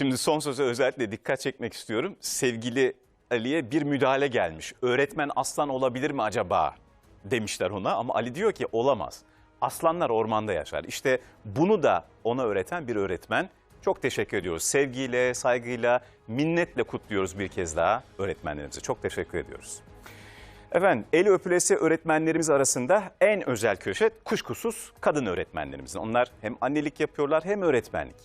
Şimdi son söze özellikle dikkat çekmek istiyorum. Sevgili Ali'ye bir müdahale gelmiş. Öğretmen aslan olabilir mi acaba demişler ona ama Ali diyor ki olamaz. Aslanlar ormanda yaşar. İşte bunu da ona öğreten bir öğretmen. Çok teşekkür ediyoruz. Sevgiyle, saygıyla, minnetle kutluyoruz bir kez daha öğretmenlerimize. Çok teşekkür ediyoruz. Efendim eli öpülesi öğretmenlerimiz arasında en özel köşe kuşkusuz kadın öğretmenlerimizin. Onlar hem annelik yapıyorlar hem öğretmenlik.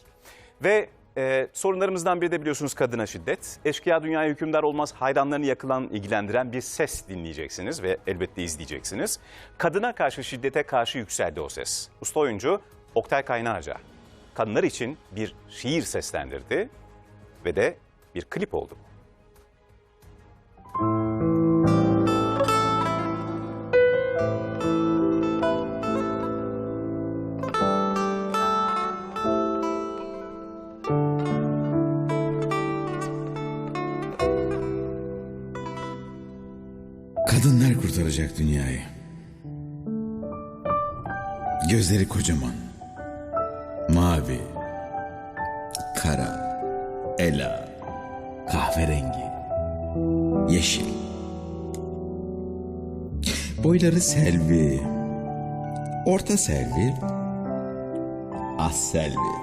Ve e, sorunlarımızdan biri de biliyorsunuz kadına şiddet. Eşkıya Dünyaya Hükümdar Olmaz hayranlarını yakılan, ilgilendiren bir ses dinleyeceksiniz ve elbette izleyeceksiniz. Kadına karşı şiddete karşı yükseldi o ses. Usta oyuncu Oktay Kaynarca kadınlar için bir şiir seslendirdi ve de bir klip oldu. Kadınlar kurtaracak dünyayı. Gözleri kocaman. Mavi. Kara. Ela. Kahverengi. Yeşil. Boyları selvi. Orta selvi. Az selvi.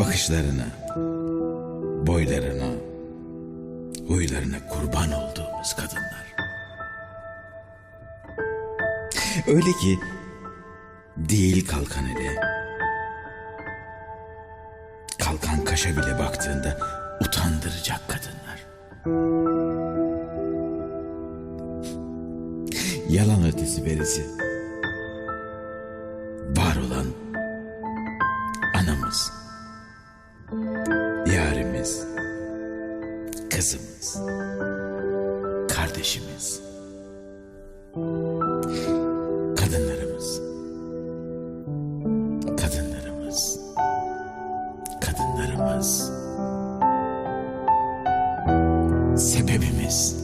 Bakışlarına. Boylarına huylarına kurban olduğumuz kadınlar. Öyle ki değil kalkan ele. Kalkan kaşa bile baktığında utandıracak kadınlar. Yalan ötesi berisi. Var olan anamız. Yarimiz kızımız, kardeşimiz, kadınlarımız, kadınlarımız, kadınlarımız, sebebimiz.